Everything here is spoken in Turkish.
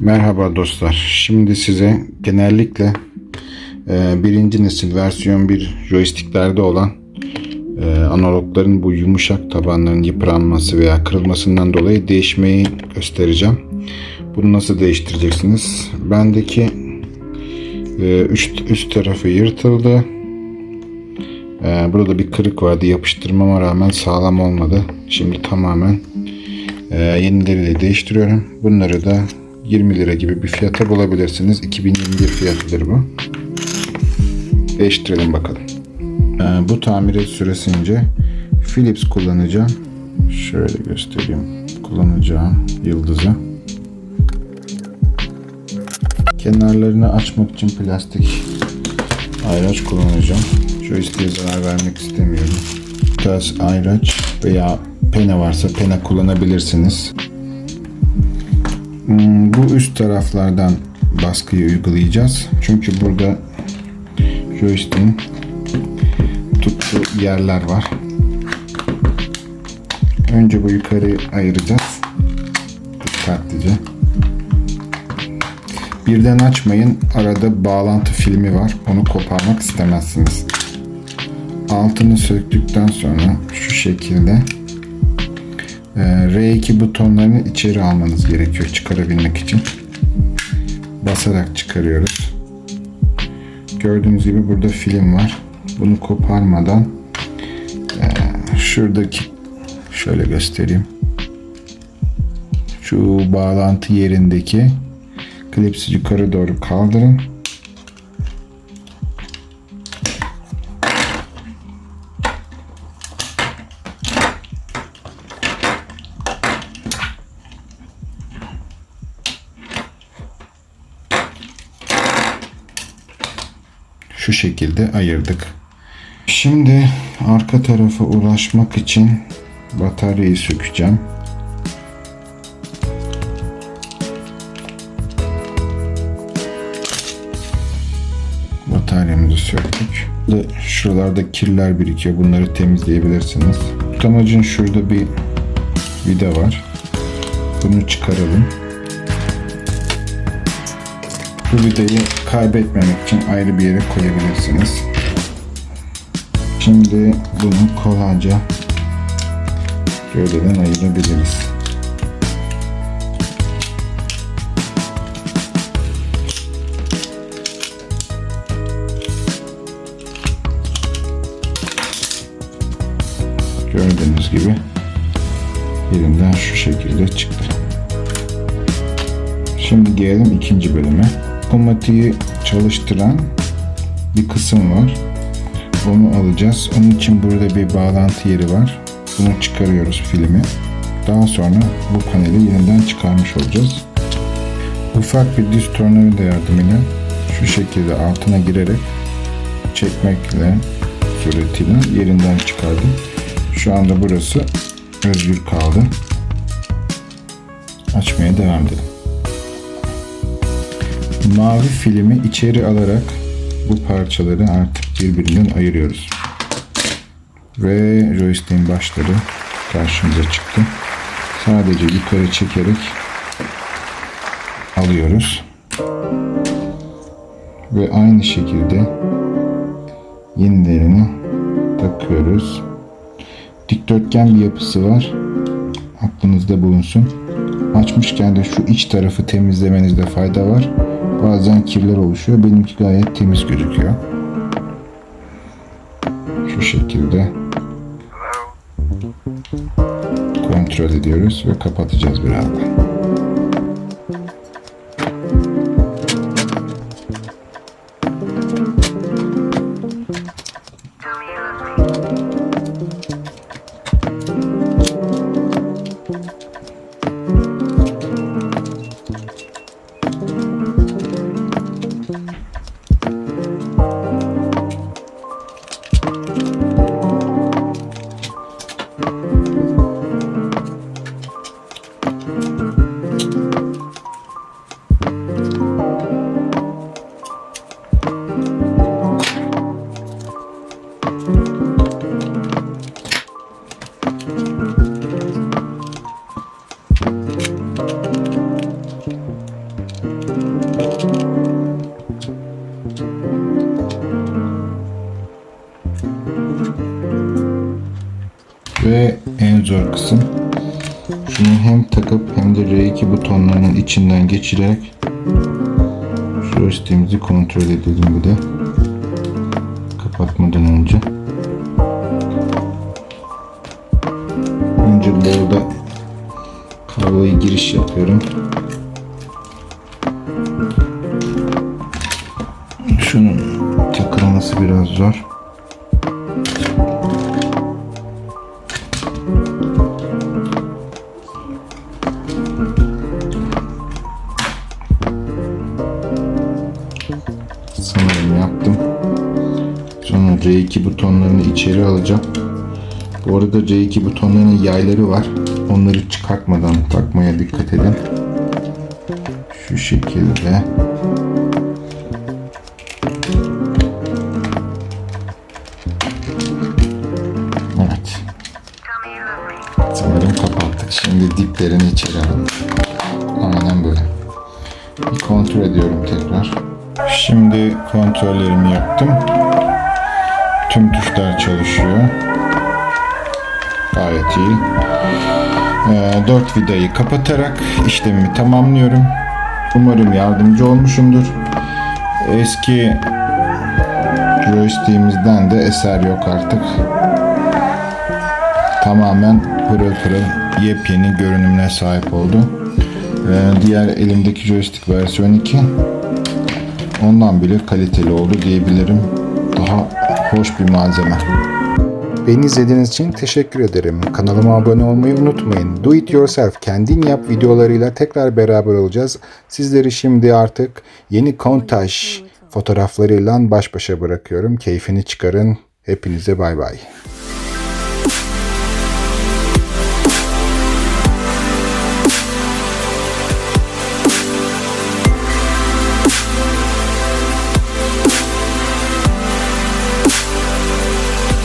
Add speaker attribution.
Speaker 1: Merhaba dostlar. Şimdi size genellikle e, birinci nesil versiyon 1 joysticklerde olan e, analogların bu yumuşak tabanların yıpranması veya kırılmasından dolayı değişmeyi göstereceğim. Bunu nasıl değiştireceksiniz? Bendeki e, üst, üst tarafı yırtıldı. E, burada bir kırık vardı. Yapıştırmama rağmen sağlam olmadı. Şimdi tamamen e, yenileriyle değiştiriyorum. Bunları da 20 lira gibi bir fiyata bulabilirsiniz. 2021 fiyatıdır bu. Değiştirelim bakalım. Ee, bu tamir süresince Philips kullanacağım. Şöyle göstereyim. Kullanacağım yıldızı. Kenarlarını açmak için plastik ayraç kullanacağım. Joystick'e zarar vermek istemiyorum. Biraz ayraç veya pene varsa pene kullanabilirsiniz. Hmm, Bu üst taraflardan baskıyı uygulayacağız. Çünkü burada joystick'in tuttuğu yerler var. Önce bu yukarıyı ayıracağız. Dikkatlice. Birden açmayın. Arada bağlantı filmi var. Onu koparmak istemezsiniz. Altını söktükten sonra şu şekilde R2 butonlarını içeri almanız gerekiyor çıkarabilmek için. Basarak çıkarıyoruz. Gördüğünüz gibi burada film var. Bunu koparmadan e, şuradaki şöyle göstereyim. Şu bağlantı yerindeki klipsi yukarı doğru kaldırın. Şu şekilde ayırdık. Şimdi arka tarafa ulaşmak için bataryayı sökeceğim. Bataryamızı söktük. Şuralarda kirler birikiyor. Bunları temizleyebilirsiniz. Tutamacın şurada bir vida var. Bunu çıkaralım. Bu vidayı kaybetmemek için ayrı bir yere koyabilirsiniz. Şimdi bunu kolayca gövdeden ayırabiliriz. Gördüğünüz gibi yerinden şu şekilde çıktı. Şimdi gelelim ikinci bölüme. Otomatiği çalıştıran bir kısım var. Onu alacağız. Onun için burada bir bağlantı yeri var. Bunu çıkarıyoruz filmi. Daha sonra bu paneli yeniden çıkarmış olacağız. Ufak bir düz tornavida yardımıyla şu şekilde altına girerek çekmekle suretiyle yerinden çıkardım. Şu anda burası özgür kaldı. Açmaya devam edelim. Mavi filmi içeri alarak bu parçaları artık birbirinden ayırıyoruz. Ve joystick'in başları karşımıza çıktı. Sadece yukarı çekerek alıyoruz. Ve aynı şekilde yenilerini takıyoruz. Dikdörtgen bir yapısı var. Aklınızda bulunsun. Açmışken de şu iç tarafı temizlemenizde fayda var. Bazen kirler oluşuyor. Benimki gayet temiz gözüküyor. Şu şekilde kontrol ediyoruz ve kapatacağız birazdan. Ve en zor kısım. Şunu hem takıp hem de R2 butonlarının içinden geçirerek şu joystick'imizi kontrol edelim bir de. Kapatmadan önce. Önce burada kabloya giriş yapıyorum. Biraz zor. Sanırım yaptım. Sonra R2 butonlarını içeri alacağım. Bu arada R2 butonlarının yayları var. Onları çıkartmadan takmaya dikkat edin. Şu şekilde. Diplerini içeri alalım. Aynen böyle. Bir kontrol ediyorum tekrar. Şimdi kontrollerimi yaptım. Tüm tuşlar çalışıyor. Gayet iyi. Ee, 4 vidayı kapatarak işlemimi tamamlıyorum. Umarım yardımcı olmuşumdur. Eski joystick'imizden de eser yok artık. Tamamen pırıl pırıl yepyeni görünümüne sahip oldu. Ee, diğer elimdeki joystick versiyon 2 ondan bile kaliteli oldu diyebilirim. Daha hoş bir malzeme. Beni izlediğiniz için teşekkür ederim. Kanalıma abone olmayı unutmayın. Do it yourself, kendin yap videolarıyla tekrar beraber olacağız. Sizleri şimdi artık yeni kontaj fotoğraflarıyla baş başa bırakıyorum. Keyfini çıkarın. Hepinize bay bay.